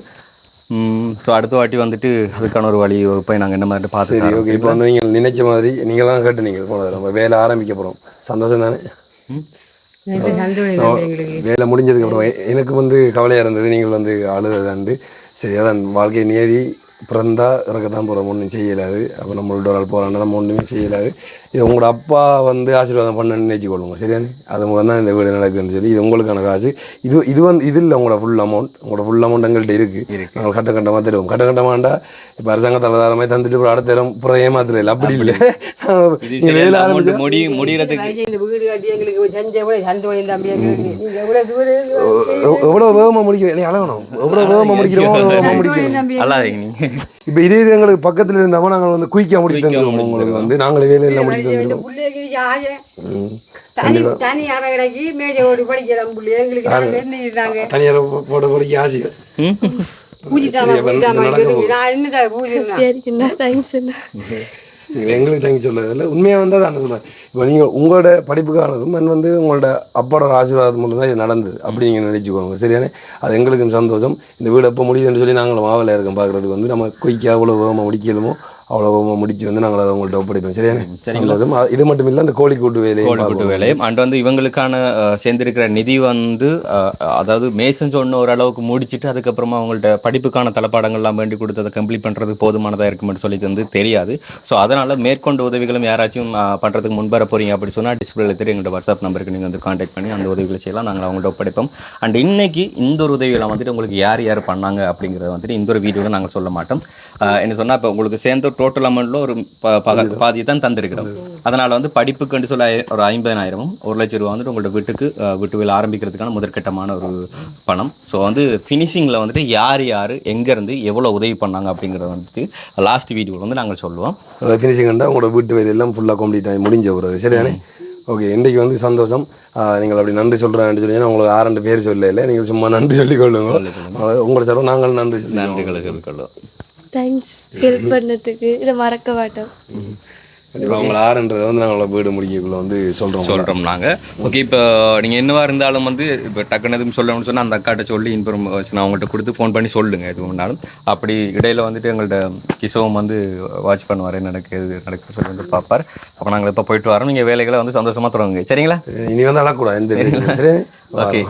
ஸோ அடுத்த வாட்டி வந்துட்டு அதுக்கான ஒரு வழி போய் நாங்கள் என்ன மாதிரி பார்த்து சரி ஓகே இப்போ வந்து நீங்கள் நினைச்ச மாதிரி நீங்கள் தான் கேட்டு நீங்கள் போனது நம்ம வேலை ஆரம்பிக்க போகிறோம் சந்தோஷம் தானே? வேலை முடிஞ்சதுக்கு அப்புறம் எ- எனக்கு வந்து கவலையாக இருந்தது நீங்கள் வந்து அழுதாண்டு சரி அதான் வாழ்க்கை நேரி பிறந்தா இறக்கத்தான் போகிறோம் ஒன்றும் செய்யலாது. அப்போ நம்மளோட ஒரு ஆள் போகிறான்னா நம்ம ஒன்றுமே செய்யலாது. இது உங்களோட அப்பா வந்து ஆசீர்வாதம் பண்ணணும்னு நினைச்சுக்கொள்ளுங்க. சரியானே? அது மூலம் தான் இந்த வீடு நடக்குதுன்னு சொல்லி இது உங்களுக்கான காசு. இது இது வந்து இது இல்லை உங்களோட ஃபுல் அமௌண்ட் உங்களோட ஃபுல் அமௌண்ட் எங்கள்கிட்ட இருக்குது நாங்கள் கட்ட கட்டமாக தருவோம் கட்ட கட்டமாண்டா இப்போ அரசாங்கத்தால் தர மாதிரி தந்துட்டு அப்புறம் அடுத்த இடம் புறம் ஏமாத்துறது இல்லை. அப்படி இல்லை. நீங்க வேலை ஆரம்பிச்சா- முடி முடிகிறதுக்கு கட்டி எங்களுக்கு செஞ்ச கூட சந்தோஷம் தம்பி எங்களுக்கு. நீங்க எவ்வளவு வீடு எவ்- எவ்வளோ வேகமாக முடிக்கிறேன் நீ அழகணும். எவ்வளோ வேகமாக முடிக்கிறோமோ வேகமாக முடிக்கிறோம் இப்போ இதே இது எங்களுக்கு பக்கத்தில் இருந்தாமல் நாங்கள் வந்து குயிக்காக முடிச்சு தந்துடுவோம் உங்களுக்கு வந்து நாங்களே வேலையெல்லாம் முடிச்சு தந்துடுவோம் பிள்ளைக்கு ஆசை ம். தனி தனி அறை கிடக்கி மேஜை ஓடி படிக்கிறோம் பிள்ளை. எங்களுக்கு நாங்க இருந்துட்டாங்க தனியார் போட போறதுக்கு ஆசை. பூஜை தேங்க்ஸ் எங்களுக்கு தேங்கி இல்லை உண்மையாக வந்து அதான் சொல்லுவேன் இப்போ நீங்கள் உங்களோட படிப்புக்கானதும் அண்ட் வந்து உங்களோட அப்போட ஆசீர்வாதம் மட்டும் தான் இது நடந்தது. அப்படி நீங்கள் நினச்சிக்கோங்க. சரியானே அது எங்களுக்கும் சந்தோஷம். இந்த வீடு எப்போ முடியுதுன்னு சொல்லி நாங்களும் மாவில் இருக்கோம். பார்க்குறதுக்கு வந்து நம்ம குயிக்காக அவ்வளோ வேகமாக முடிக்கலுமோ அவ்வளோ முடிச்சு வந்து நாங்கள் அதை உங்கள்கிட்ட ஒப்படைப்போம். சரியானே சந்தோஷம். அது- இது மட்டும் இல்லை அந்த கோழிக்கூட்டு வேலையை கோழிக்கூட்டு வேலையும். அண்ட் வந்து இவங்களுக்கான சேர்ந்திருக்கிற நிதி வந்து அதாவது மேசன் சொன்ன ஓரளவுக்கு முடிச்சிட்டு அதுக்கப்புறமா அவங்கள்ட்ட படிப்புக்கான தளப்பாடங்கள்லாம் வேண்டி கொடுத்து அதை கம்ப்ளீட் பண்ணுறது போதுமானதாக இருக்குமென்னு சொல்லி வந்து தெரியாது. ஸோ அதனால் மேற்கொண்ட உதவிகளும் யாராச்சும் பண்ணுறதுக்கு முன்வர போகிறீங்க அப்படி சொன்னால் டிஸ்பிளேல தெரியும். எங்களோட வாட்ஸ்அப் நம்பருக்கு நீங்கள் வந்து காண்டாக்ட் பண்ணி அந்த உதவிகளை செய்யலாம். நாங்கள் அவங்கள்ட்ட ஒப்படைப்போம். அண்ட் இன்னைக்கு இந்த ஒரு உதவிகளை வந்துட்டு உங்களுக்கு யார் யார் பண்ணாங்க அப்படிங்கிறத வந்துட்டு இந்த ஒரு வீடியோவில் நாங்கள் சொல்ல மாட்டோம். என்ன சொன்னால் இப்போ உங்களுக்கு சேர்ந்த டோட்டல் அமௌண்ட்டில் ஒரு பாதியை தான் தந்திருக்கிறோம். அதனால் வந்து படிப்புக்குன்னு சொல்ல ஒரு ஐம்பதாயிரமும் ஒரு லட்ச ரூபா வந்துட்டு உங்களோட வீட்டுக்கு வீட்டு வேலை ஆரம்பிக்கிறதுக்கான முதற்கட்டமான ஒரு பணம். ஸோ வந்து ஃபினிஷிங்கில் வந்துட்டு யார் யார் எங்கேருந்து எவ்வளோ உதவி பண்ணாங்க அப்படிங்கிறத வந்துட்டு லாஸ்ட் வீடியோவில் வந்து நாங்கள் சொல்லுவோம். அதை ஃபினிஷிங் கண்டா உங்களோட வீட்டு வேலையெல்லாம் ஃபுல்லாக கம்ப்ளீட் ஆகி முடிஞ்ச பிறகு சரிதானே? ஓகே இன்றைக்கு வந்து சந்தோஷம். நீங்கள் அப்படி நன்றி சொல்கிறேன்னு சொல்லி உங்களுக்கு ஆறு பேர் சொல்லல நீங்கள் சும்மா நன்றி சொல்லி கொள்ளுங்க. அஹ் உங்களோட சார்பாக நாங்கள் நன்றி சொல்லி நன்றிகளுக்கு கொள்ளும் தேங்க்ஸ் ஹெல்ப் பண்ணதுக்கு. இதை மறக்க மாட்டோம். கண்டிப்பாக உங்களை ஆறுன்றதை வந்து நாங்கள் வீடு முடிக்கக்குள்ள வந்து சொல்கிறோம் சொல்கிறோம் நாங்கள் ஓகே இப்போ நீங்கள் என்னவா இருந்தாலும் வந்து இப்போ டக்குன்னு எதுவும் சொல்லணும்னு சொன்னால் அந்த அக்காட்ட சொல்லி இன்ஃபர்மேஷன் அவங்கள்ட்ட கொடுத்து ஃபோன் பண்ணி சொல்லுங்க எது வேணாலும். அப்படி இடையில வந்துட்டு எங்கள்ட்ட கிஷோவும் வந்து வாட்ச் பண்ணுவார் நடக்குது நடக்குது சொல்லி வந்து பார்ப்பார். அப்போ நாங்கள் இப்போ போயிட்டு வரோம். நீங்கள் வேலைகளை வந்து சந்தோஷமாக தொடங்குங்க. சரிங்களா? இனி வந்து அழக்கூடாது சரி. Okay.